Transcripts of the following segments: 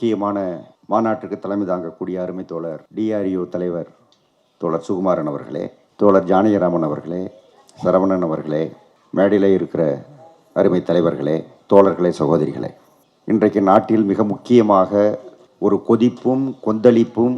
முக்கியமான மாநாட்டுக்கு தலைமை தாங்கக்கூடிய அருமை தோழர் டிஆர்இஓ தலைவர் தோழர் சுகுமாரன் அவர்களே தோழர் ஜானகிராமன் அவர்களே சரவணன் அவர்களே மேடையில் இருக்கிற அருமை தலைவர்களே தோழர்களே சகோதரிகளே. இன்றைக்கு நாட்டில் மிக முக்கியமாக ஒரு கொதிப்பும் கொந்தளிப்பும்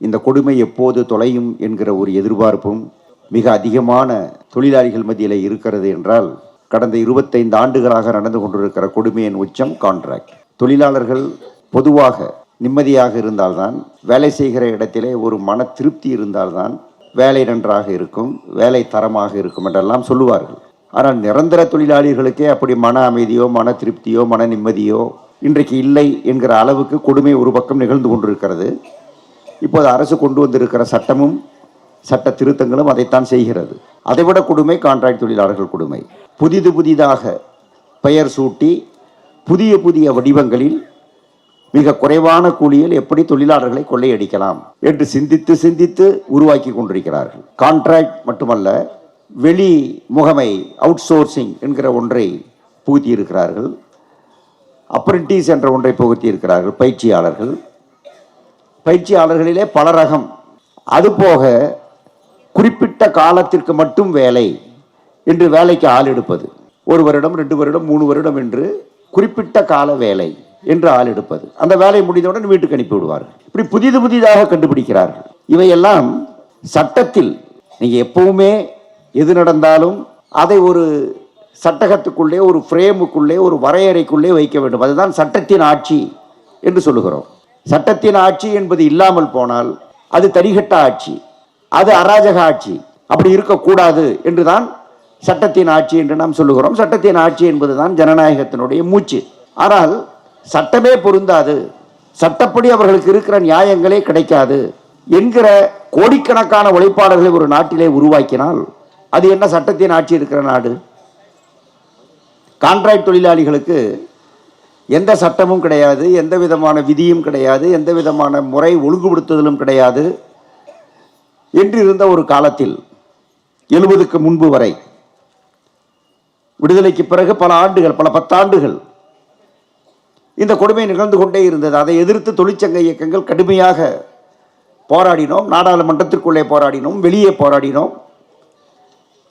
இந்த கொடுமை எப்போது தொலையும் என்கிற ஒரு எதிர்பார்ப்பும் மிக அதிகமான தொழிலாளிகள் மத்தியில் இருக்கிறது என்றால் கடந்த இருபத்தைந்து ஆண்டுகளாக நடந்து கொண்டிருக்கிற கொடுமையின் உச்சம் கான்ட்ராக்ட் தொழிலாளர்கள் பொதுவாக நிம்மதியாக இருந்தால்தான் வேலை செய்கிற இடத்திலே ஒரு மன திருப்தி இருந்தால்தான் வேலை நன்றாக இருக்கும் வேலை தரமாக இருக்கும் என்றெல்லாம் சொல்லுவார்கள். ஆனால் நிரந்தர தொழிலாளிகளுக்கே அப்படி மன அமைதியோ மன திருப்தியோ மன நிம்மதியோ இன்றைக்கு இல்லை என்கிற அளவுக்கு கொடுமை ஒரு பக்கம் நிகழ்ந்து கொண்டிருக்கிறது. இப்போது அரசு கொண்டு வந்திருக்கிற சட்டமும் சட்ட திருத்தங்களும் அதைத்தான் செய்கிறது. அதைவிட கொடுமை கான்ட்ராக்ட் தொழிலாளர்கள் கொடுமை. புதிது புதிதாக பெயர் சூட்டி புதிய புதிய வடிவங்களில் மிக குறைவான கூலியில் எப்படி தொழிலாளர்களை கொள்ளையடிக்கலாம் என்று சிந்தித்து சிந்தித்து உருவாக்கி கொண்டிருக்கிறார்கள். கான்ட்ராக்ட் மட்டுமல்ல வெளி முகமை அவுட் சோர்சிங் என்கிற ஒன்றை புகுத்தியிருக்கிறார்கள். அப்ரெண்டிஸ் என்ற ஒன்றை புகுத்தியிருக்கிறார்கள் பயிற்சியாளர்கள். பயிற்சியாளர்களிலே பல ரகம். அதுபோக குறிப்பிட்ட காலத்திற்கு மட்டும் வேலை என்று வேலைக்கு ஆள் எடுப்பது. ஒரு வருடம் ரெண்டு வருடம் மூணு வருடம் என்று குறிப்பிட்ட கால வேலை. என்று ஆள் எடுப்பது. அந்த வேலை முடிந்தவுடன் வீட்டுக்கு அனுப்பி விடுவார்கள். இப்படி புதிது புதிதாக கண்டுபிடிக்கிறார்கள். இவையெல்லாம் சட்டத்தில் நீங்கள் எப்பவுமே எது நடந்தாலும் அதை ஒரு சட்டகத்துக்குள்ளே ஒரு ஃப்ரேமுக்குள்ளே ஒரு வரையறைக்குள்ளே வைக்க வேண்டும். அதுதான் சட்டத்தின் ஆட்சி என்று சொல்லுகிறோம். சட்டத்தின் ஆட்சி என்பது இல்லாமல் போனால் அது தரிகட்ட ஆட்சி அது அராஜக ஆட்சி. அப்படி இருக்கக்கூடாது என்று தான் சட்டத்தின் ஆட்சி என்று நாம் சொல்லுகிறோம். சட்டத்தின் ஆட்சி என்பது தான் ஜனநாயகத்தினுடைய மூச்சு. ஆனால் சட்டமே பொருந்தாது. சட்டப்படி அவர்களுக்கு இருக்கிற நியாயங்களே கிடைக்காது என்கிற கோடிக்கணக்கான உழைப்பாளர்களை ஒரு நாட்டிலே உருவாக்கினால் அது என்ன சட்டத்தின் ஆட்சி இருக்கிற நாடு? கான்ட்ராக்ட் தொழிலாளிகளுக்கு எந்த சட்டமும் கிடையாது எந்த விதமான விதியும் கிடையாது எந்த விதமான முறை ஒழுங்குபடுத்துதலும் கிடையாது என்று இருந்த ஒரு காலத்தில் எழுபதுக்கு முன்பு வரை விடுதலைக்கு பிறகு பல ஆண்டுகள் பல பத்தாண்டுகள் இந்த கொடுமை நிகழ்ந்து கொண்டே இருந்தது. அதை எதிர்த்து தொழிற்சங்க இயக்கங்கள் கடுமையாக போராடினோம். நாடாளுமன்றத்திற்குள்ளே போராடினோம். வெளியே போராடினோம்.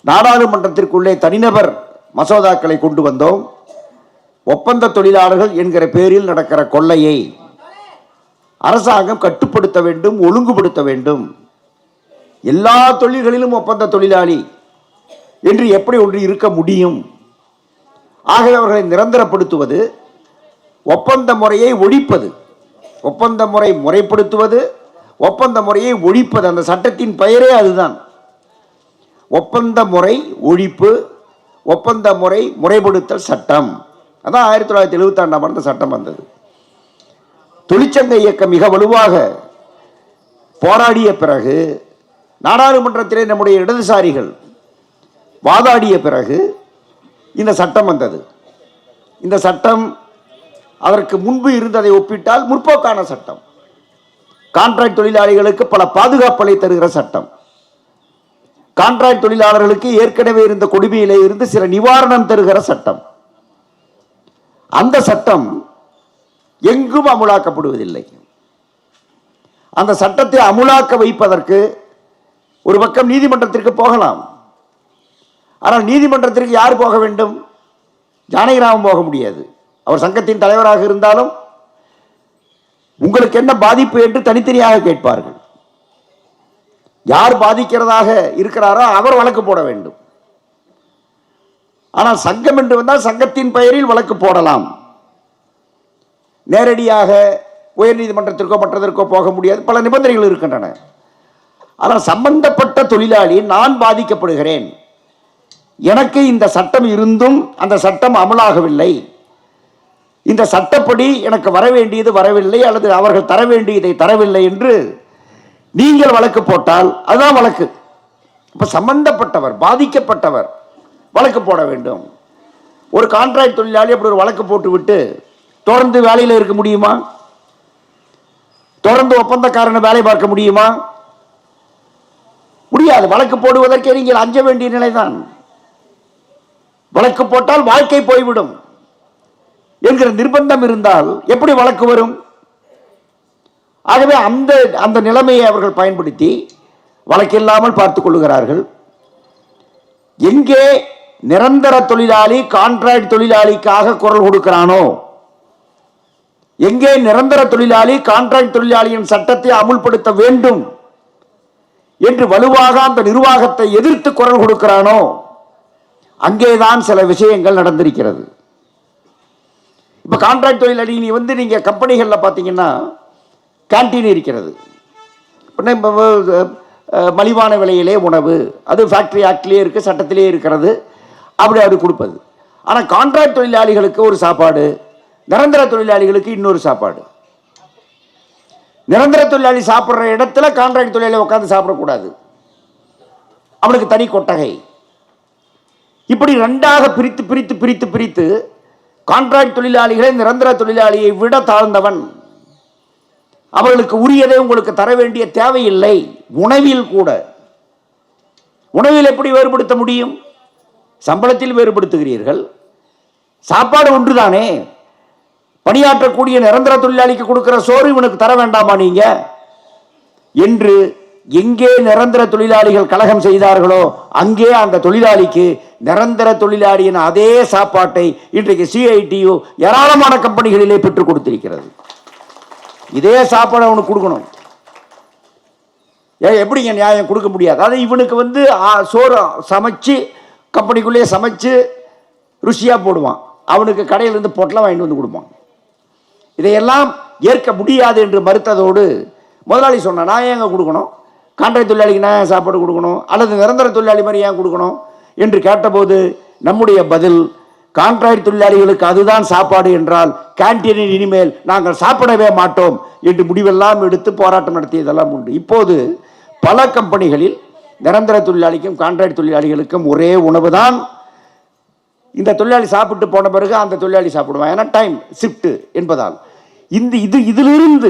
நாடாளுமன்றத்திற்குள்ளே தனிநபர் மசோதாக்களை கொண்டு வந்தோம். ஒப்பந்த தொழிலாளர்கள் என்கிற பேரில் நடக்கிற கொள்ளையை அரசாங்கம் கட்டுப்படுத்த வேண்டும் ஒழுங்குபடுத்த வேண்டும். எல்லா தொழில்களிலும் ஒப்பந்த தொழிலாளி என்று எப்படி ஒன்று இருக்க முடியும்? ஆகவே அவர்களை நிரந்தரப்படுத்துவது ஒப்பந்த முறையை ஒழிப்பது. ஒப்பந்த முறை முறைப்படுத்துவது ஒப்பந்த முறையை ஒழிப்பது அந்த சட்டத்தின் பெயரே அதுதான். ஒப்பந்த முறை ஒழிப்பு ஒப்பந்த முறை முறைப்படுத்தல் சட்டம். அதான் ஆயிரத்தி தொள்ளாயிரத்தி எழுபத்தாண்டாம் ஆண்டு சட்டம் வந்தது. தொழிற்சங்க இயக்கம் மிக வலுவாக போராடிய பிறகு நாடாளுமன்றத்திலே நம்முடைய இடதுசாரிகள் வாதாடிய பிறகு இந்த சட்டம் வந்தது. இந்த சட்டம் அதற்கு முன்பு இருந்ததை ஒப்பிட்டால் முற்போக்கான சட்டம். கான்ட்ராக்ட் தொழிலாளிகளுக்கு பல பாதுகாப்புகளை தருகிற சட்டம். கான்ட்ராக்ட் தொழிலாளர்களுக்கு ஏற்கனவே இருந்த கொடுமையிலே இருந்து சில நிவாரணம் தருகிற சட்டம். அந்த சட்டம் எங்கும் அமுலாக்கப்படுவதில்லை. அந்த சட்டத்தை அமுலாக்க வைப்பதற்கு ஒரு பக்கம் நீதிமன்றத்திற்கு போகலாம். ஆனால் நீதிமன்றத்திற்கு யார் போக வேண்டும்? ஜானகிராமம் போக முடியாது. அவர் சங்கத்தின் தலைவராக இருந்தாலும் உங்களுக்கு என்ன பாதிப்பு என்று தனித்தனியாக கேட்பார்கள். யார் பாதிக்கிறதாக இருக்கிறாரோ அவர் வழக்கு போட வேண்டும். ஆனால் சங்கம் என்று வந்தால் சங்கத்தின் பெயரில் வழக்கு போடலாம். நேரடியாக உயர்நீதிமன்றத்திற்கோ மற்றதற்கோ போக முடியாது. பல நிபந்தனைகள் இருக்கின்றன. ஆனால் சம்பந்தப்பட்ட தொழிலாளி நான் பாதிக்கப்படுகிறேன். எனக்கு இந்த சட்டம் இருந்தும் அந்த சட்டம் அமலாகவில்லை. இந்த சட்டப்படி எனக்கு வர வேண்டியது வரவில்லை அல்லது அவர்கள் தர வேண்டியதை தரவில்லை என்று நீங்கள் வழக்கு போட்டால் அதுதான் வழக்கு. இப்போ சம்பந்தப்பட்டவர் பாதிக்கப்பட்டவர் வழக்கு போட வேண்டும். ஒரு கான்ட்ராக்ட் தொழிலாளி அப்படி ஒரு வழக்கு போட்டுவிட்டு தொடர்ந்து வேலையில் இருக்க முடியுமா? தொடர்ந்து ஒப்பந்தக்காரனை வேலை பார்க்க முடியுமா? முடியாது. வழக்கு போடுவதற்கே நீங்கள் அஞ்ச வேண்டிய நிலைதான். வழக்கு போட்டால் வாழ்க்கை போய்விடும். என்கிற நிர்பந்தம் இருந்தால் எப்படி வழக்கு வரும்? ஆகவே அந்த அந்த நிலைமையை அவர்கள் பயன்படுத்தி வழக்கில்லாமல் பார்த்து கொள்ளுகிறார்கள். எங்கே நிரந்தர தொழிலாளி கான்ட்ராக்ட் தொழிலாளிக்காக குரல் கொடுக்கிறானோ எங்கே நிரந்தர தொழிலாளி கான்ட்ராக்ட் தொழிலாளியின் சட்டத்தை அமுல்படுத்த வேண்டும் என்று வலுவாக அந்த நிர்வாகத்தை எதிர்த்து குரல் கொடுக்கிறானோ அங்கேதான் சில விஷயங்கள் நடந்திருக்கிறது. இப்போ கான்ட்ராக்ட் தொழிலாளி நீ வந்து நீங்கள் கம்பெனிகளில் பார்த்தீங்கன்னா கேண்டீன் இருக்கிறது. மலிவான விலையிலே உணவு. அது ஃபேக்ட்ரி ஆக்ட்லேயே இருக்குது சட்டத்திலே இருக்கிறது. அப்படி அது கொடுப்பது. ஆனால் கான்ட்ராக்ட் தொழிலாளிகளுக்கு ஒரு சாப்பாடு நிரந்தர தொழிலாளிகளுக்கு இன்னொரு சாப்பாடு. நிரந்தர தொழிலாளி சாப்பிட்ற இடத்துல கான்ட்ராக்ட் தொழிலாளி உட்காந்து சாப்பிடக்கூடாது. அவனுக்கு தனி கொட்டகை. இப்படி ரெண்டாக பிரித்து பிரித்து பிரித்து பிரித்து கான்ட்ராக்ட் தொழிலாளிகளை நிரந்தர தொழிலாளியை விட தாழ்ந்தவன். அவர்களுக்கு உரியதை உங்களுக்கு தர வேண்டிய தேவையில்லை. உணவில் கூட. உணவில் எப்படி வேறுபடுத்த முடியும்? சம்பளத்தில் வேறுபடுத்துகிறீர்கள். சாப்பாடு ஒன்றுதானே? பணியாற்றக்கூடிய நிரந்தர தொழிலாளிக்கு கொடுக்கிற சோறு இவனுக்கு தர வேண்டாமா நீங்க? என்று எங்கே நிரந்தர தொழிலாளிகள் கழகம் செய்தார்களோ அங்கே அந்த தொழிலாளிக்கு நிரந்தர தொழிலாளியின் அதே சாப்பாட்டை இன்றைக்கு சிஐடியு ஏராளமான கம்பெனிகளிலே பெற்றுக் கொடுத்திருக்கிறது. இதே சாப்பாடு அவனுக்கு கொடுக்கணும். ஏன் எப்படிங்க நியாயம் கொடுக்க முடியாது? அதாவது இவனுக்கு வந்து சோறு சமைச்சு கம்பெனிக்குள்ளேயே சமைச்சு ருசியாக போடுவான். அவனுக்கு கடையிலேருந்து பொட்டலாம் வாங்கிட்டு வந்து கொடுப்பான். இதையெல்லாம் ஏற்க முடியாது என்று மறுத்ததோடு முதலாளி சொன்ன நான் ஏங்க கொடுக்கணும்? கான்ட்ராக்ட் தொழிலாளிக்கு நான் சாப்பாடு கொடுக்கணும்? அல்லது நிரந்தர தொழிலாளி மாதிரி ஏன் கொடுக்கணும்? என்று கேட்டபோது நம்முடைய பதில் கான்ட்ராக்ட் தொழிலாளிகளுக்கு அதுதான் சாப்பாடு என்றால் கேன்டீனில் இனிமேல் நாங்கள் சாப்பிடவே மாட்டோம் என்று முடிவெல்லாம் எடுத்து போராட்டம் நடத்தியதெல்லாம் உண்டு. இப்போது பல கம்பெனிகளில் நிரந்தர தொழிலாளிக்கும் கான்ட்ராக்ட் தொழிலாளிகளுக்கும் ஒரே உணவு தான் இந்த தொழிலாளி சாப்பிட்டு போன பிறகு அந்த தொழிலாளி சாப்பிடுவான். ஏன்னா டைம் ஷிஃப்ட் என்பதால். இந்த இது இதிலிருந்து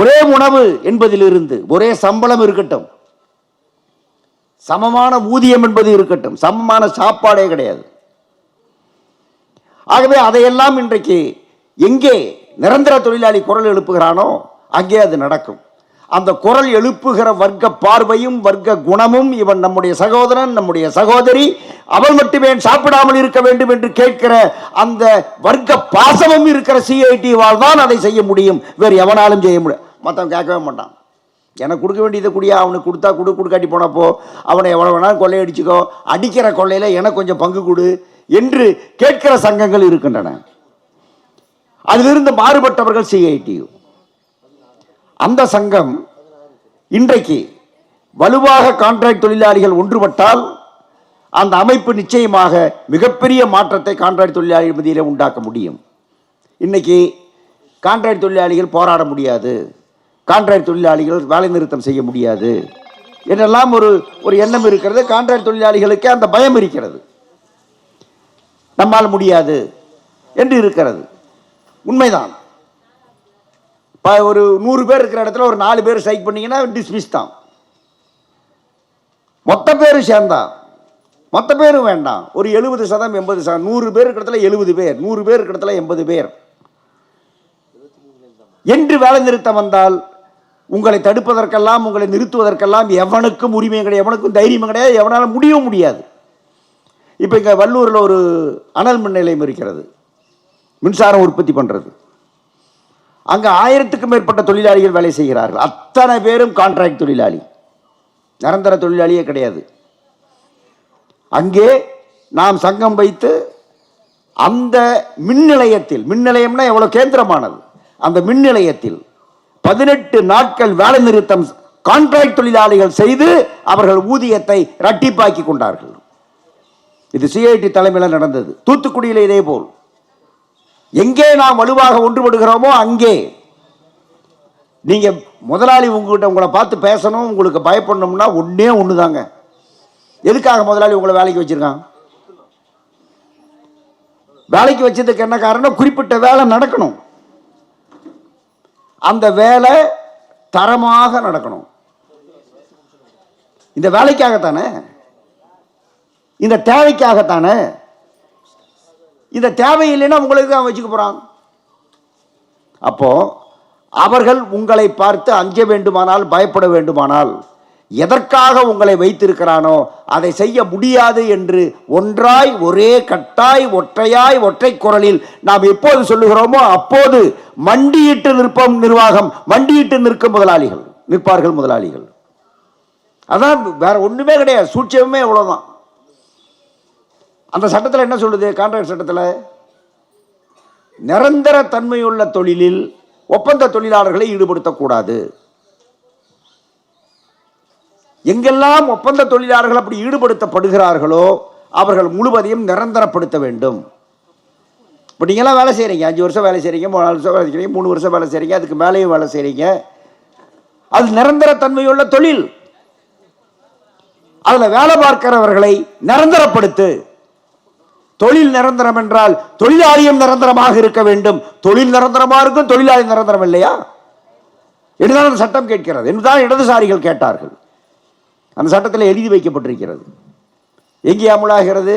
ஒரே உணவு என்பதிலிருந்து ஒரே சம்பளம் இருக்கட்டும். சமமான ஊதியம் என்பது இருக்கட்டும். சமமான சாப்பாடே கிடையாது. ஆகவே அதையெல்லாம் இன்றைக்கு எங்கே நிரந்தர தொழிலாளி குரல் எழுப்புகிறானோ அங்கே அது நடக்கும். அந்த குரல் எழுப்புகிற வர்க்க பார்வையும் வர்க்க குணமும் இவன் நம்முடைய சகோதரன் நம்முடைய சகோதரி அவள் மட்டுமே சாப்பிடாமல் இருக்க வேண்டும் என்று கேட்கிற அந்த வர்க்க பாசமும் இருக்கிற சிஐடிவால் தான் அதை செய்ய முடியும். வேறு எவனாலும் செய்ய முடியும் மற்றவன் கேட்கவே மாட்டான். எனக்கு கொடுக்க வேண்டியதை குடியா அவனுக்கு கொடுத்தா கொடு கொடுக்காட்டி போனப்போ அவனை எவ்வளோ வேணாலும் கொள்ளையடிச்சுக்கோ. அடிக்கிற கொள்ளையில் எனக்கு கொஞ்சம் பங்கு கொடு என்று கேட்கிற சங்கங்கள் இருக்கின்றன. அதிலிருந்து மாறுபட்டவர்கள் சிஐடியு. அந்த சங்கம் இன்றைக்கு வலுவாக கான்ட்ராக்ட் தொழிலாளிகள் ஒன்றுபட்டால் அந்த அமைப்பு நிச்சயமாக மிகப்பெரிய மாற்றத்தை கான்ட்ராக்ட் தொழிலாளிகள் மத்தியிலே உண்டாக்க முடியும். இன்னைக்கு கான்ட்ராக்ட் தொழிலாளிகள் போராட முடியாது. கான்ட்ராக்ட் தொழிலாளிகள் வேலை நிறுத்தம் செய்ய முடியாது. என்றெல்லாம் ஒரு ஒரு எண்ணம் இருக்கிறது கான்ட்ராக்ட் தொழிலாளிகளுக்கு அந்த பயம் இருக்கிறது. நம்மால் முடியாது என்று இருக்கிறது. உண்மைதான். இப்போ ஒரு நூறு பேர் இருக்கிற இடத்துல ஒரு நாலு பேர் ஸ்ட்ரைக் பண்ணிங்கன்னா டிஸ்மிஸ் தான். மொத்த பேர் சேர்ந்தா மொத்த பேரும் வேண்டாம். ஒரு எழுபது சதம் எண்பது சதம் நூறு பேர் இருக்கிற இடத்துல எழுபது பேர் நூறு பேர் இருக்கிற இடத்துல எண்பது பேர். என்று வேலை நிறுத்தம் வந்தால் உங்களை தடுப்பதற்கெல்லாம் உங்களை நிறுத்துவதற்கெல்லாம் எவனுக்கும் உரிமை கிடையாது. எவனுக்கும் தைரியம் கிடையாது. எவனால் முடியவும் முடியாது. இப்போ இங்கே வல்லூரில் ஒரு அனல் மின் நிலையம் இருக்கிறது. மின்சாரம் உற்பத்தி பண்ணுறது அங்கே ஆயிரத்துக்கும் மேற்பட்ட தொழிலாளிகள் வேலை செய்கிறார்கள். அத்தனை பேரும் கான்ட்ராக்ட் தொழிலாளி. நிரந்தர தொழிலாளியே கிடையாது. அங்கே நாம் சங்கம் வைத்து அந்த மின் நிலையத்தில் மின் நிலையம்னா எவ்வளோ கேந்திரமானது? அந்த மின் நிலையத்தில் பதினெட்டு நாட்கள் வேலை நிறுத்தம் கான்ட்ராக்ட் தொழிலாளிகள் செய்து அவர்கள் ஊதியத்தை இரட்டிப்பாக்கி கொண்டார்கள். இது சிஐடி தலைமையில் நடந்தது. தூத்துக்குடியில் இதே போல். எங்கே நாம் வலுவாக ஒன்றுபடுகிறோமோ அங்கே. நீங்க முதலாளி உங்ககிட்ட உங்களை பார்த்து பேசணும் உங்களுக்கு பயப்படணும்னா ஒன்றே ஒன்று தாங்க எதுக்காக முதலாளி உங்களை வேலைக்கு வச்சிருக்கான்? வேலைக்கு வச்சதுக்கு என்ன காரணம்? குறிப்பிட்ட வேலை நடக்கணும். அந்த வேலை தரமாக நடக்கணும். இந்த வேலைக்காகத்தானே? இந்த தேவைக்காகத்தானே? இந்த தேவை இல்லைன்னா உங்களுக்கு தான் வச்சுக்க போகிறான் அப்போ அவர்கள் உங்களை பார்த்து அஞ்ச வேண்டுமானால் பயப்பட வேண்டுமானால் எதற்காக உங்களை வைத்திருக்கிறானோ அதை செய்ய முடியாது என்று ஒன்றாய் ஒரே கட்டாய் ஒற்றையாய் ஒற்றை குரலில் நாம் எப்போது சொல்லுகிறோமோ அப்போது மண்டியிட்டு நிற்போம் நிர்வாகம். மண்டியிட்டு நிற்கும் முதலாளிகள். நிற்பார்கள் முதலாளிகள். அதான் வேற ஒன்றுமே கிடையாது. சூட்சியமே அவ்வளோதான் அந்த சட்டத்தில் என்ன சொல்லுது? கான்ட்ராக்ட் சட்டத்தில் நிரந்தர தன்மையுள்ள தொழிலில் ஒப்பந்த தொழிலாளர்களை ஈடுபடுத்தக்கூடாது. எங்கெல்லாம் ஒப்பந்த தொழிலாளர்கள் அப்படி ஈடுபடுத்தப்படுகிறார்களோ அவர்கள் முழுவதையும் நிரந்தரப்படுத்த வேண்டும். இப்போ நீங்களாம் வேலை செய்கிறீங்க அஞ்சு வருஷம் வேலை செய்கிறீங்க மூணு வருஷம் வேலை செய்கிறீங்க மூணு வருஷம் வேலை செய்கிறீங்க அதுக்கு மேலேயும் வேலை செய்கிறீங்க அது நிரந்தர தன்மையுள்ள தொழில். அதில் வேலை பார்க்கிறவர்களை நிரந்தரப்படுத்து. தொழில் நிரந்தரம் என்றால் தொழிலாளியும் நிரந்தரமாக இருக்க வேண்டும். தொழில் நிரந்தரமாக இருக்கும் தொழிலாளி நிரந்தரம் இல்லையா? என்றுதான் சட்டம் கேட்கிறது என்றுதான் இடதுசாரிகள் கேட்டார்கள். அந்த சட்டத்தில் எழுதி வைக்கப்பட்டிருக்கிறது. எங்கே அமுலாகிறது?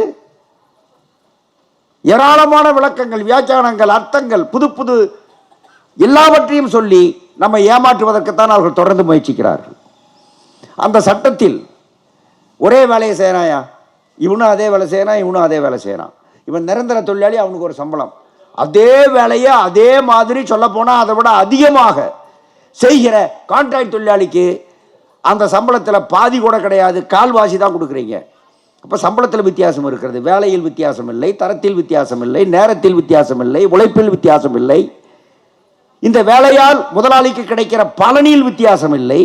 ஏராளமான விளக்கங்கள் வியாக்கியானங்கள் அர்த்தங்கள் புது புது எல்லாவற்றையும் சொல்லி நம்மை ஏமாற்றுவதற்குத்தான் அவர்கள் தொடர்ந்து முயற்சிக்கிறார்கள். அந்த சட்டத்தில் ஒரே வேலையை செய்கிறாயா இவனும் அதே வேலை செய்யறான் இவனும் அதே வேலை செய்கிறான் இவன் நிரந்தர தொழிலாளி அவனுக்கு ஒரு சம்பளம். அதே வேலையை அதே மாதிரி சொல்லப்போனால் அதை விட அதிகமாக செய்கிற கான்ட்ராக்ட் தொழிலாளிக்கு அந்த சம்பளத்தில் பாதி கூட கிடையாது கால்வாசி தான் கொடுக்குறீங்க. அப்போ சம்பளத்தில் வித்தியாசம் இருக்கிறது. வேலையில் வித்தியாசம் இல்லை தரத்தில் வித்தியாசம் இல்லை நேரத்தில் வித்தியாசம் இல்லை உழைப்பில் வித்தியாசம் இல்லை. இந்த வேலையால் முதலாளிக்கு கிடைக்கிற பலனில் வித்தியாசம் இல்லை.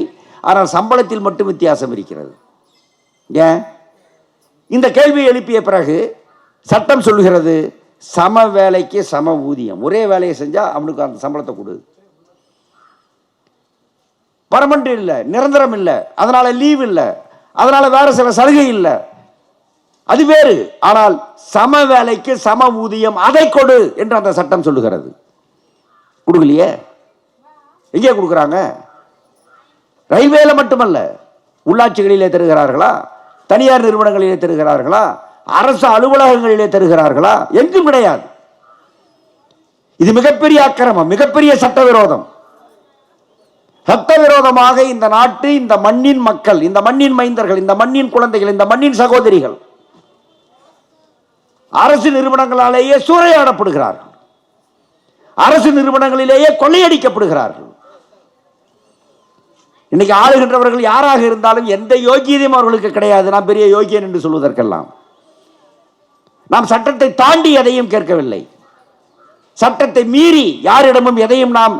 ஆனால் சம்பளத்தில் மட்டும் வித்தியாசம் இருக்கிறது. ஏன்? இந்த கேள்வியை எழுப்பிய பிறகு சட்டம் சொல்லுகிறது சம வேலைக்கு சம ஊதியம். ஒரே வேலையை செஞ்சால் அவனுக்கு அந்த சம்பளத்தை கொடு. பர்மனண்ட் இல்லை நிரந்தரம் இல்லை அதனால் லீவ் இல்லை அதனால் வேறு சில சலுகை இல்லை. அது வேறு ஆனால் சம வேலைக்கு சம ஊதியம் அதை கொடு என்று அந்த சட்டம் சொல்லுகிறது. கொடுக்கலையே? எங்கே கொடுக்குறாங்க? ரயில்வேல மட்டுமல்ல உள்ளாட்சிகளிலே தருகிறார்களா? தனியார் நிறுவனங்களிலே தருகிறார்களா? அரசு அலுவலகங்களிலே தருகிறார்களா? எங்கும் கிடையாது. இது மிகப்பெரிய அக்கிரமம் மிகப்பெரிய சட்டவிரோதம். சட்டவிரோதமாக இந்த நாட்டு இந்த மண்ணின் மக்கள் இந்த மண்ணின் மைந்தர்கள் இந்த மண்ணின் குழந்தைகள் இந்த மண்ணின் சகோதரிகள் அரசு நிறுவனங்களாலேயே சூறையாடப்படுகிறார்கள். அரசு நிறுவனங்களிலேயே கொள்ளையடிக்கப்படுகிறார்கள். இன்னைக்கு ஆளுகின்றவர்கள் யாராக இருந்தாலும் எந்த யோகியதையும் அவர்களுக்கு கிடையாது. நான் பெரிய யோகியன் என்று சொல்வதற்கெல்லாம். நாம் சட்டத்தை தாண்டி எதையும் கேட்கவில்லை. சட்டத்தை மீறி யாரிடமும் எதையும் நாம்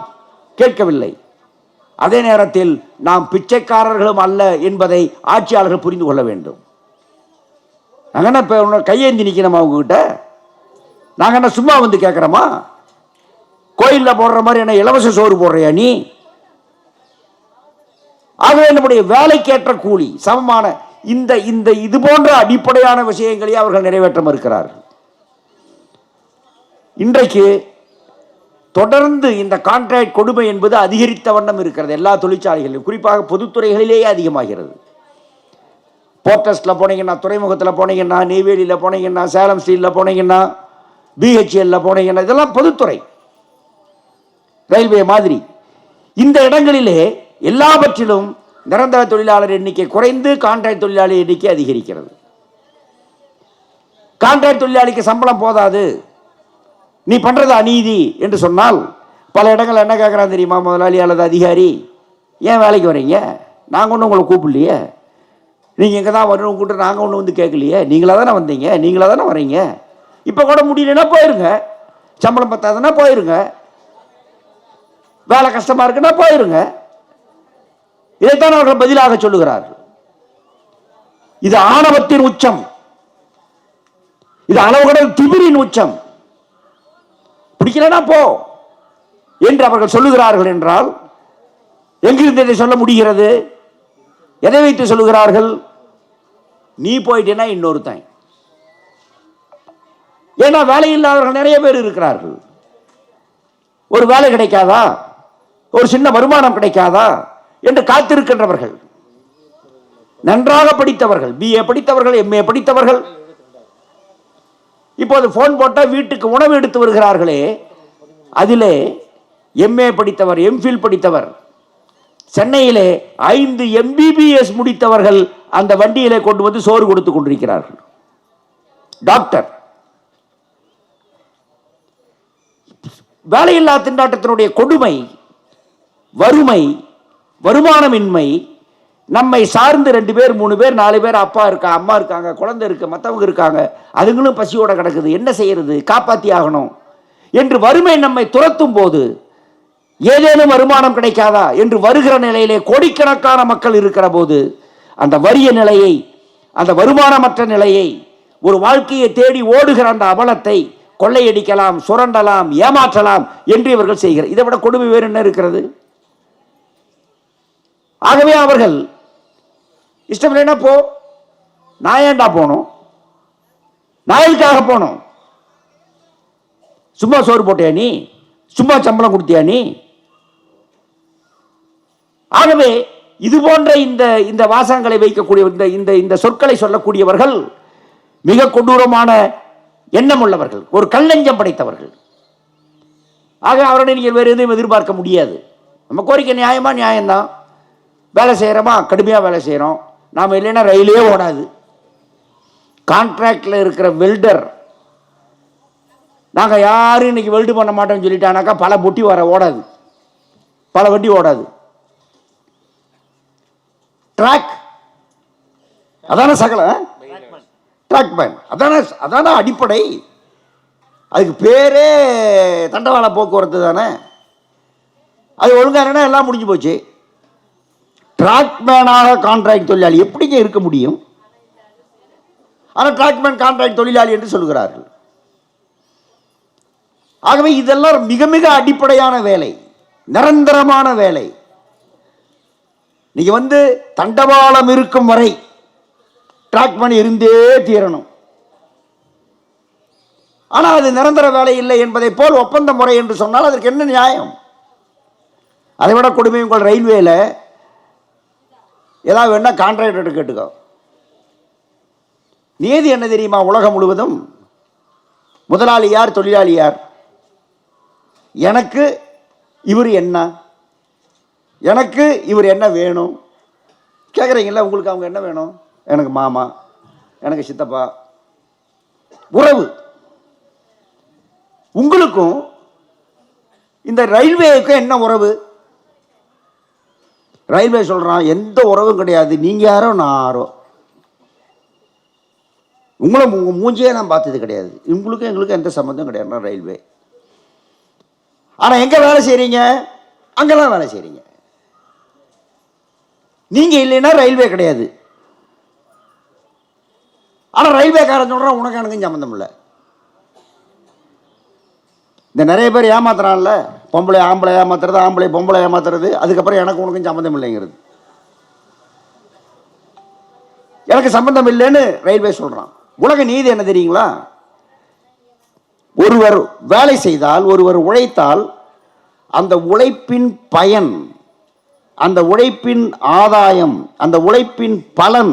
கேட்கவில்லை. அதே நேரத்தில் நாம் பிச்சைக்காரர்களும் அல்ல என்பதை ஆட்சியாளர்கள் புரிந்து கொள்ள வேண்டும். நாங்கள் என்ன இப்போ உன்னோட கையேந்தி நிற்கணுமா உங்ககிட்ட? நாங்கள் என்ன சும்மா வந்து கேட்குறோமா கோயிலில் போடுற மாதிரி என்ன இலவச சோறு போடுறியா நீ? ஆகவே நம்முடைய வேலைக்கேற்ற கூலி சமமான இந்த இந்த இது போன்ற அடிப்படையான விஷயங்களையே அவர்கள் நிறைவேற்ற மறுக்கிறார்கள். இன்றைக்கு தொடர்ந்து இந்த கான்ட்ராக்ட் கொடுமை என்பது அதிகரித்த வண்ணம் இருக்கிறது. எல்லா தொழிற்சாலைகளிலும். குறிப்பாக பொதுத்துறைகளிலேயே அதிகமாகிறது. போர்ட்டஸ்டில் போனீங்கன்னா துறைமுகத்தில் போனீங்கன்னா நெய்வேலியில் போனீங்கன்னா சேலம் ஸ்டீலில் போனீங்கன்னா பிஹெச்எல்ல போனீங்கன்னா இதெல்லாம் பொதுத்துறை. ரயில்வே மாதிரி. இந்த இடங்களிலே எல்லாவற்றிலும் நிரந்தர தொழிலாளர் எண்ணிக்கை குறைந்து கான்ட்ராக்ட் தொழிலாளி எண்ணிக்கை அதிகரிக்கிறது. கான்ட்ராக்ட் தொழிலாளிக்கு சம்பளம் போதாது. நீ பண்ணுறது அநீதி என்று சொன்னால் பல இடங்கள் என்ன கேட்குறான் தெரியுமா முதலாளி அல்லது அதிகாரி? ஏன் வேலைக்கு வரீங்க நாங்கள் ஒன்றும் உங்களை கூப்பிடலையே. நீங்கள் இங்கே தான் வரணும் கூப்பிட்டு நாங்கள் ஒன்றும் வந்து கேட்கலையே. நீங்களாக தானே வந்தீங்க? நீங்களாக தானே வரீங்க இப்போ கூட முடியலன்னா போயிருங்க. சம்பளம் பத்தாதுன்னா போயிருங்க. வேலை கஷ்டமாக இருக்குன்னா போயிருங்க. இதைத்தான் அவர்கள் பதிலாக சொல்லுகிறார்கள். இது ஆணவத்தின் உச்சம். இது அளவுகடல் திமிரின் உச்சம். பிடிக்கலனா போ என்று அவர்கள் சொல்லுகிறார்கள் என்றால் எங்கிருந்து இதை சொல்ல முடிகிறது? எதை வைத்து சொல்லுகிறார்கள்? நீ போயிட்டேன்னா இன்னொருத்தன். ஏன்னா வேலை இல்லாதவர்கள் நிறைய பேர் இருக்கிறார்கள். ஒரு வேலை கிடைக்காதா? ஒரு சின்ன வருமானம் கிடைக்காதா? என்று காத்திருக்கின்றவர்கள். நன்றாக படித்தவர்கள் பிஏ படித்தவர்கள் எம்ஏ படித்தவர்கள் இப்போது போன் போட்டால் வீட்டுக்கு உணவு எடுத்து வருகிறார்களே அதிலே எம்ஏ படித்தவர் எம்ஃபில் படித்தவர். சென்னையிலே ஐந்து எம்பிபிஎஸ் முடித்தவர்கள் அந்த வண்டியிலே கொண்டு வந்து சோறு கொடுத்து கொண்டிருக்கிறார்கள். டாக்டர் வேலையில்லா திண்டாட்டத்தினுடைய கொடுமை வறுமை வருமானமின்மை நம்மை சார்ந்து ரெண்டு பேர் மூணு பேர் நாலு பேர் அப்பா இருக்கா அம்மா இருக்காங்க குழந்தை இருக்கு மற்றவங்க இருக்காங்க அதுங்களும் பசியோட கிடக்குது. என்ன செய்யறது? காப்பாத்தி ஆகணும். என்று வறுமை நம்மை துரத்தும் போது ஏதேனும் வருமானம் கிடைக்காதா? என்று வருகிற நிலையிலே கோடிக்கணக்கான மக்கள் இருக்கிற போது அந்த வறிய நிலையை அந்த வருமானமற்ற நிலையை ஒரு வாழ்க்கையை தேடி ஓடுகிற அந்த அவலத்தை கொள்ளையடிக்கலாம் சுரண்டலாம் ஏமாற்றலாம் என்று இவர்கள் செய்கிறார். இதை விட கொடுமை வேறு என்ன இருக்கிறது? ஆகவே அவர்கள் இஷ்டம் இல்லைன்னா போ நான் ஏண்டா போகணும்? நான் எதுக்காக போகணும்? சும்மா சோறு போட்டியா நீ? சும்மா சம்பளம் கொடுத்தியா நீ? ஆகவே இது போன்ற இந்த இந்த வாசகங்களை வைக்கக்கூடிய இந்த இந்த இந்த சொற்களை சொல்லக்கூடியவர்கள் மிக கொடூரமான எண்ணம் உள்ளவர்கள் ஒரு கல்லஞ்சம் படைத்தவர்கள். ஆக அவருடைய நீங்கள் வேறு எதுவும் எதிர்பார்க்க முடியாது. நம்ம கோரிக்கை நியாயமா? நியாயம்தான். வேலை செய்கிறோமா கடுமையாக வேலை செய்கிறோம் நாம் இல்லைன்னா ரயிலே ஓடாது. கான்ட்ராக்டில் இருக்கிற வெல்டர் நாங்கள் யாரும் இன்னைக்கு வெல்டு பண்ண மாட்டோம்னு சொல்லிட்டானாக்கா பல பொட்டி வர ஓடாது. பல வண்டி ஓடாது. ட்ராக் அதான சகல ட்ராக் மேன் அதான அதான அடிப்படை. அதுக்கு பேரே தண்டவாள போக்குவரத்து தானே. அது ஒழுங்காக எல்லாம் முடிஞ்சு போச்சு. டிராக்மேனாக கான்ட்ராக்ட் தொழிலாளி எப்படிங்க இருக்க முடியும்? ஆனால் டிராக்மேன் கான்ட்ராக்ட் தொழிலாளி என்று சொல்கிறார்கள். ஆகவே இதெல்லாம் மிக மிக அடிப்படையான வேலை நிரந்தரமான வேலை. நீங்கள் வந்து தண்டவாளம் இருக்கும் வரை டிராக்மேன் இருந்தே தீரணும். ஆனால் அது நிரந்தர வேலை இல்லை என்பதை போல் ஒப்பந்த முறை என்று சொன்னால் அதற்கு என்ன நியாயம்? அதை விட கொடுமை உங்கள் ரயில்வேல ஏதாவது வேணால் கான்ட்ராக்டர் கேட்டுக்கோ. நீதி என்ன தெரியுமா உலகம் முழுவதும்? முதலாளி யார் தொழிலாளி யார்? எனக்கு இவர் என்ன? எனக்கு இவர் என்ன வேணும்? கேட்குறீங்களா உங்களுக்கு அவங்க என்ன வேணும்? எனக்கு மாமா எனக்கு சித்தப்பா. உறவு. உங்களுக்கும் இந்த ரயில்வேக்கும் என்ன உறவு? ரயில்வே சொல்கிறான் எந்த உறவும் கிடையாது நீங்கள் யாரோ நான் யாரோ. உங்களை உங்கள் மூஞ்சியே நான் பார்த்தது கிடையாது. உங்களுக்கும் எங்களுக்கும் எந்த சம்மந்தம் கிடையாதுன்னா ரயில்வே. ஆனால் எங்கே வேலை செய்கிறீங்க அங்கெல்லாம் வேலை செய்கிறீங்க நீங்கள் இல்லைன்னா ரயில்வே கிடையாது. ஆனால் ரயில்வேக்காரன் சொல்கிறான் உனக்கு எனக்கும் சம்மந்தம் இல்லை. இந்த நிறைய பேர் ஏமாத்துறான்ல. பொம்பளை ஆம்பளை ஏமாத்துறது ஆம்பளை பொம்பளை ஏமாத்துறது அதுக்கப்புறம் எனக்கு உனக்கும் சம்மந்தம் இல்லைங்கிறது. எனக்கு சம்பந்தம் இல்லைன்னு ரயில்வே சொல்றான். உலக நீதி என்ன தெரியுங்களா? ஒருவர் வேலை செய்தால் ஒருவர் உழைத்தால் அந்த உழைப்பின் பயன் அந்த உழைப்பின் ஆதாயம் அந்த உழைப்பின் பலன்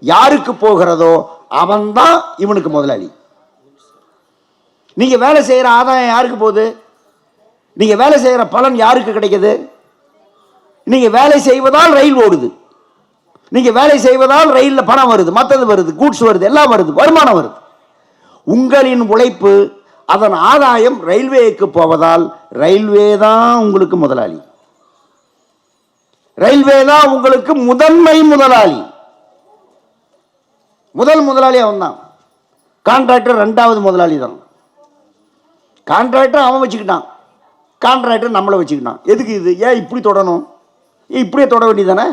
யாருக்கு போகிறதோ அவன்தான் இவனுக்கு முதலாளி. நீங்க வேலை செய்யற ஆதாயம் யாருக்கு போகுது? நீங்கள் வேலை செய்கிற பலன் யாருக்கு கிடைக்கிது? நீங்கள் வேலை செய்வதால் ரயில் ஓடுது. நீங்கள் வேலை செய்வதால் ரயிலில் பணம் வருது மற்றது வருது கூட்ஸ் வருது எல்லாம் வருது வருமானம் வருது. உங்களின் உழைப்பு அதன் ஆதாயம் ரயில்வேக்கு போவதால் ரயில்வே தான் உங்களுக்கு முதலாளி. ரயில்வே தான் உங்களுக்கு முதன்மை முதலாளி. முதல் முதலாளி அவன் தான் கான்ட்ராக்டர் ரெண்டாவது முதலாளி தான். கான்ட்ராக்டர் அவன் வச்சுக்கிட்டான். கான்ட்ராக்டர் நம்மளை வச்சுக்கிட்டான். எதுக்கு இது? ஏன் இப்படி தொடணும்? ஏன் இப்படியே தொட வேண்டியதானே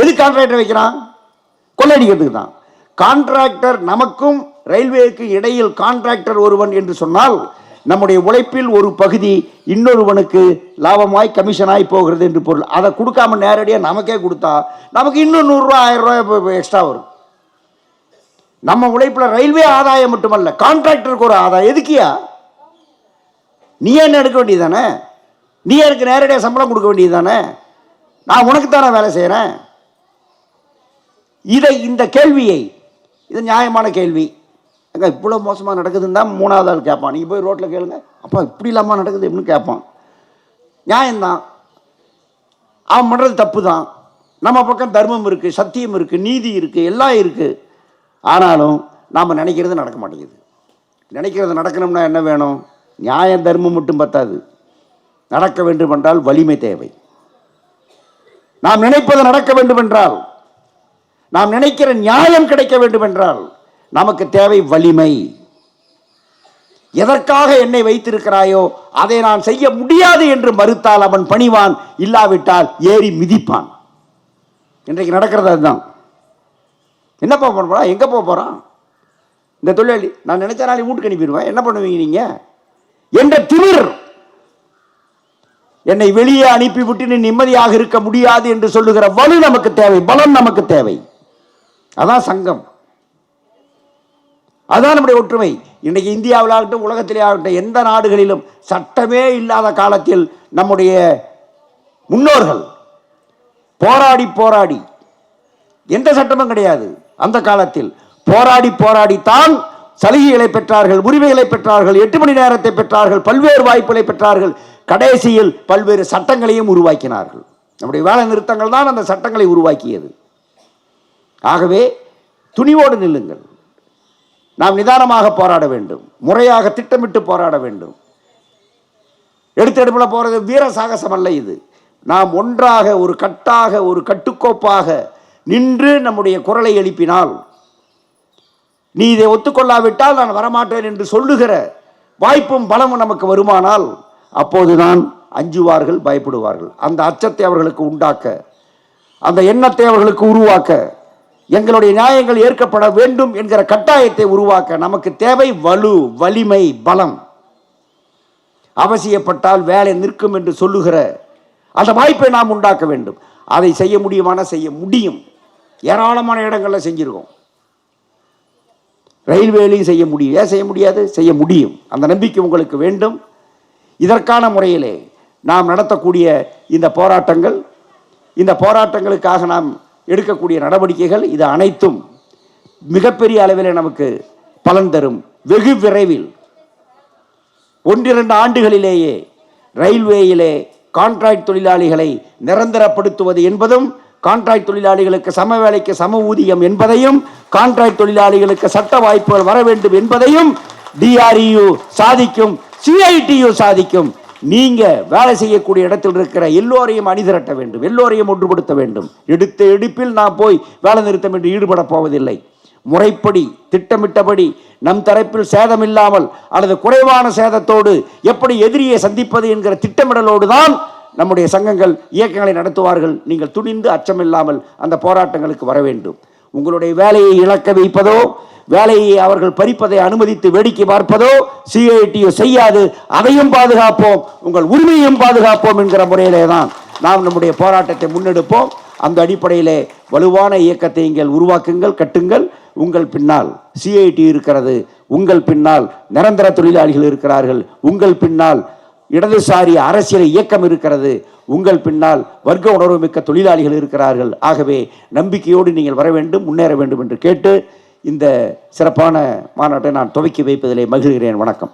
எது கான்ட்ராக்டர் வைக்கிறான்? கொள்ளையடிக்கிறதுக்கு தான். கான்ட்ராக்டர் நமக்கும் ரயில்வேக்கு இடையில் கான்ட்ராக்டர் ஒருவன் என்று சொன்னால் நம்முடைய உழைப்பில் ஒரு பகுதி இன்னொருவனுக்கு லாபமாய் கமிஷனாய் போகிறது என்று பொருள். அதை கொடுக்காம நேரடியாக நமக்கே கொடுத்தா நமக்கு இன்னும் நூறுரூவா ஆயிரம் ரூபாய் எக்ஸ்ட்ரா வரும். நம்ம உழைப்பில் ரயில்வே ஆதாயம் மட்டுமல்ல கான்ட்ராக்டருக்கு ஒரு ஆதாயம். எதுக்கியா? நீ என்ன எடுக்க வேண்டியதானே நீ எனக்கு நேரடியாக சம்பளம் கொடுக்க வேண்டியதானே நான் உனக்கு தானே வேலை செய்கிறேன் இதை இந்த கேள்வியை இது நியாயமான கேள்வி. ஏங்க இவ்வளோ மோசமாக நடக்குதுன்னு தான் மூணாவது ஆள் கேட்பான். நீங்கள் போய் ரோட்டில் கேளுங்க. அப்பா இப்படி இல்லாமல் நடக்குது எப்படின்னு கேட்பான். நியாயம்தான். அவன் பண்ணுறது தப்பு தான் நம்ம பக்கம் தர்மம் இருக்குது சத்தியம் இருக்குது நீதி இருக்குது எல்லாம் இருக்குது ஆனாலும் நாம் நினைக்கிறது நடக்க மாட்டேங்குது. நினைக்கிறது நடக்கணும்னா என்ன வேணும்? நியாயம் தர்மம் மட்டும் பத்தாது. நடக்க வேண்டும் என்றால் வலிமை தேவை. நாம் நினைப்பது நடக்க வேண்டும் என்றால் நாம் நினைக்கிற நியாயம் கிடைக்க வேண்டும் என்றால் நமக்கு தேவை வலிமை. எதற்காக என்னை வைத்திருக்கிறாயோ அதை நான் செய்ய முடியாது என்று மறுத்தால் அவன் பணிவான் இல்லாவிட்டால் ஏறி மிதிப்பான். இன்றைக்கு நடக்கிறது அதுதான். என்ன போக போறான் எங்கே போக போகிறான் இந்த தொழிலாளி நான் நினைச்ச நாளை வீட்டுக்கு அனுப்பிடுவேன். என்ன பண்ணுவீங்க நீங்கள் என்ற திமிர் என்னை வெளியே அனுப்பிவிட்டு நீ நிம்மதியாக இருக்க முடியாது என்று சொல்லுகிற வலு நமக்கு தேவை பலம் நமக்கு தேவை. அதான் சங்கம். அதான் நம்முடைய ஒற்றுமை. இன்றைக்கு இந்தியாவில் ஆகட்டும் உலகத்திலே ஆகட்டும் எந்த நாடுகளிலும் சட்டமே இல்லாத காலத்தில் நம்முடைய முன்னோர்கள் போராடி போராடி எந்த சட்டமும் கிடையாது. அந்த காலத்தில் போராடி போராடித்தான் சலுகைகளை பெற்றார்கள் உரிமைகளை பெற்றார்கள் எட்டு மணி நேரத்தை பெற்றார்கள் பல்வேறு வாய்ப்புகளை பெற்றார்கள். கடைசியில் பல்வேறு சட்டங்களையும் உருவாக்கினார்கள். நம்முடைய வேலை நிறுத்தங்கள் தான் அந்த சட்டங்களை உருவாக்கியது. ஆகவே துணிவோடு நில்லுங்கள். நாம் நிதானமாக போராட வேண்டும். முறையாக திட்டமிட்டு போராட வேண்டும். எடுத்து எடுப்பில் போகிறது வீர சாகசம் அல்ல இது. நாம் ஒன்றாக ஒரு கட்டாக ஒரு கட்டுக்கோப்பாக நின்று நம்முடைய குரலை எழுப்பினால் நீ இதை ஒத்துக்கொள்ளாவிட்டால் நான் வரமாட்டேன் என்று சொல்லுகிற வாய்ப்பும் பலமும் நமக்கு வருமானால் அப்போதுதான் அஞ்சுவார்கள் பயப்படுவார்கள். அந்த அச்சத்தை அவர்களுக்கு உண்டாக்க அந்த எண்ணத்தை அவர்களுக்கு உருவாக்க எங்களுடைய நியாயங்கள் ஏற்கப்பட வேண்டும் என்கிற கட்டாயத்தை உருவாக்க நமக்கு தேவை வலு வலிமை பலம். அவசியப்பட்டால் வேலை நிற்கும் என்று சொல்லுகிற அந்த வாய்ப்பை நாம் உண்டாக்க வேண்டும். அதை செய்ய முடியுமானால் செய்ய முடியும். ஏராளமான இடங்களில் செஞ்சிருக்கோம். ரயில்வேலையும் செய்ய முடியும். ஏன் செய்ய முடியாது? செய்ய முடியும். அந்த நம்பிக்கை உங்களுக்கு வேண்டும். இதற்கான முறையிலே நாம் நடத்தக்கூடிய இந்த போராட்டங்கள் இந்த போராட்டங்களுக்காக நாம் எடுக்கக்கூடிய நடவடிக்கைகள் இது அனைத்தும் மிகப்பெரிய அளவில் நமக்கு பலன் தரும். வெகு விரைவில். ஒன்றிரண்டு ஆண்டுகளிலேயே ரயில்வேயிலே கான்ட்ராக்ட் தொழிலாளிகளை நிரந்தரப்படுத்துவது என்பதும் கான்ட்ராக்ட் தொழிலாளிகளுக்கு சம வேலைக்கு சம ஊதியம் என்பதையும் கான்ட்ராக்ட் தொழிலாளிகளுக்கு சட்ட வாய்ப்புகள் வர வேண்டும் என்பதையும் டிஆர்இயு சாதிக்கும் சிஐடியு சாதிக்கும். நீங்க வேலை செய்யக்கூடிய இடத்தில் இருக்கிற எல்லோரையும் அணிதிரட்ட வேண்டும் எல்லோரையும் ஒன்றுபடுத்த வேண்டும். எடுத்த எடுப்பில் நான் போய் வேலை நிறுத்தம் என்று ஈடுபட போவதில்லை. முறைப்படி திட்டமிட்டபடி நம் தரப்பில் சேதம் இல்லாமல் அல்லது குறைவான சேதத்தோடு எப்படி எதிரியை சந்திப்பது என்கிற திட்டமிடலோடு தான் நம்முடைய சங்கங்கள் இயக்கங்களை நடத்துவார்கள். நீங்கள் துணிந்து அச்சமில்லாமல் அந்த போராட்டங்களுக்கு வர வேண்டும். உங்களுடைய வேலையை இழக்க வைப்பதோ வேலையை அவர்கள் பறிப்பதை அனுமதித்து வேடிக்கை பார்ப்பதோ சிஐடியோ செய்யாது. அதையும் பாதுகாப்போம். உங்கள் உரிமையும் பாதுகாப்போம் என்கிற முறையிலே தான் நாம் நம்முடைய போராட்டத்தை முன்னெடுப்போம். அந்த அடிப்படையிலே வலுவான இயக்கத்தை நீங்கள் உருவாக்குங்கள் கட்டுங்கள். உங்கள் பின்னால் சிஐடி இருக்கிறது. உங்கள் பின்னால் நிரந்தர தொழிலாளிகள் இருக்கிறார்கள். உங்கள் பின்னால் இடதுசாரி அரசியல் இயக்கம் இருக்கிறது. உங்கள் பின்னால் வர்க்க உணர்வு மிக்க தொழிலாளிகள் இருக்கிறார்கள். ஆகவே நம்பிக்கையோடு நீங்கள் வர வேண்டும் முன்னேற வேண்டும் என்று கேட்டு இந்த சிறப்பான மாநாட்டை நான் துவக்கி வைப்பதிலே மகிழ்கிறேன். வணக்கம்.